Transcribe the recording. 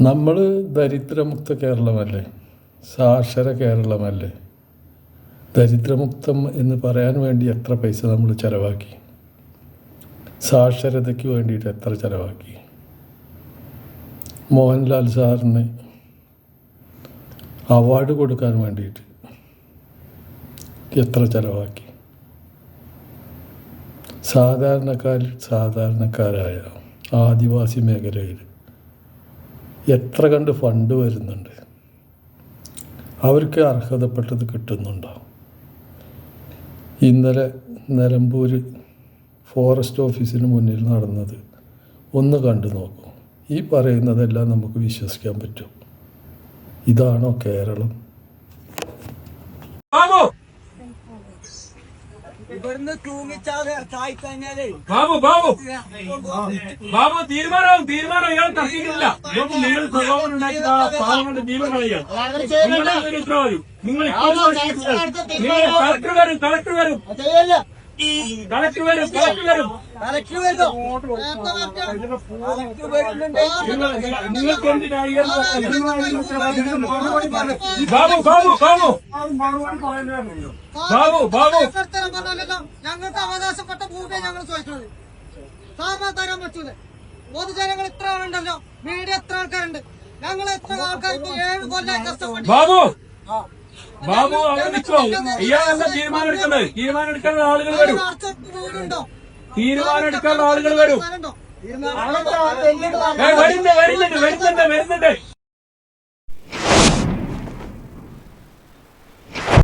നമ്മൾ ദരിദ്രമുക്ത കേരളമല്ലേ? സാക്ഷര കേരളമല്ലേ? ദരിദ്രമുക്തം എന്ന് പറയാൻ വേണ്ടി എത്ര പൈസ നമ്മൾ ചിലവാക്കി? സാക്ഷരതയ്ക്ക് വേണ്ടിയിട്ട് എത്ര ചിലവാക്കി? മോഹൻലാൽ സാറിന് അവാർഡ് കൊടുക്കാൻ വേണ്ടിയിട്ട് എത്ര ചിലവാക്കി? സാധാരണക്കാരിൽ സാധാരണക്കാരായ ആദിവാസി മേഖലയിൽ എത്ര കണ്ട് ഫണ്ട് വരുന്നുണ്ട്? അവർക്ക് അർഹതപ്പെട്ടത് കിട്ടുന്നുണ്ടോ? ഇന്നലെ നിലമ്പൂർ ഫോറസ്റ്റ് ഓഫീസിന് മുന്നിൽ നടന്നത് ഒന്ന് കണ്ടു നോക്കൂ. ഈ പറയുന്നതെല്ലാം നമുക്ക് വിശ്വസിക്കാൻ പറ്റും. ഇതാണോ കേരളം ബാബു ഇവിടുന്ന് തൂങ്ങിച്ചാതെ ബാബു ബാബു. ബാബു തീരുമാനവും തീരുമാനം ഇയാൾ തർക്കിക്കുന്നില്ല. നിങ്ങൾ സ്വഭാവം ഉണ്ടാക്കി പാവങ്ങളുടെ ജീവൻ കളയുക നിങ്ങളുടെ ഒരു ഉത്തരവാദി നിങ്ങൾ കളക്ടർ വരും കളക്ടർ വരും. കളക്ടർ വരും കളക്ടർ വരും. നിങ്ങൾക്ക് ബാബു ബാബു ബാബു. ബാബു ബാബു. ഭൂമിയെ ഞങ്ങൾ ചോദിക്കുന്നത് സാധാ തരാൻ പറ്റൂല പൊതുജനങ്ങൾ ഇത്ര ആളുണ്ടല്ലോ. മീഡിയ എത്ര ആൾക്കാരുണ്ട്. ഞങ്ങൾ എത്ര ആൾക്കാർക്ക് ഏഴ് കൊല്ലം കഷ്ടപ്പെട്ടു ബാബു! ബാബു അവിടെ നിൽക്കോ ഇയാളല്ല തീരുമാനം എടുക്കേണ്ടത്? തീരുമാനം എടുക്കാൻ ആളുകൾ വരും. തീരുമാനം ആളുകൾ വരും. വരുന്നുണ്ട് വരുന്നുണ്ട് വരുന്നുണ്ട്.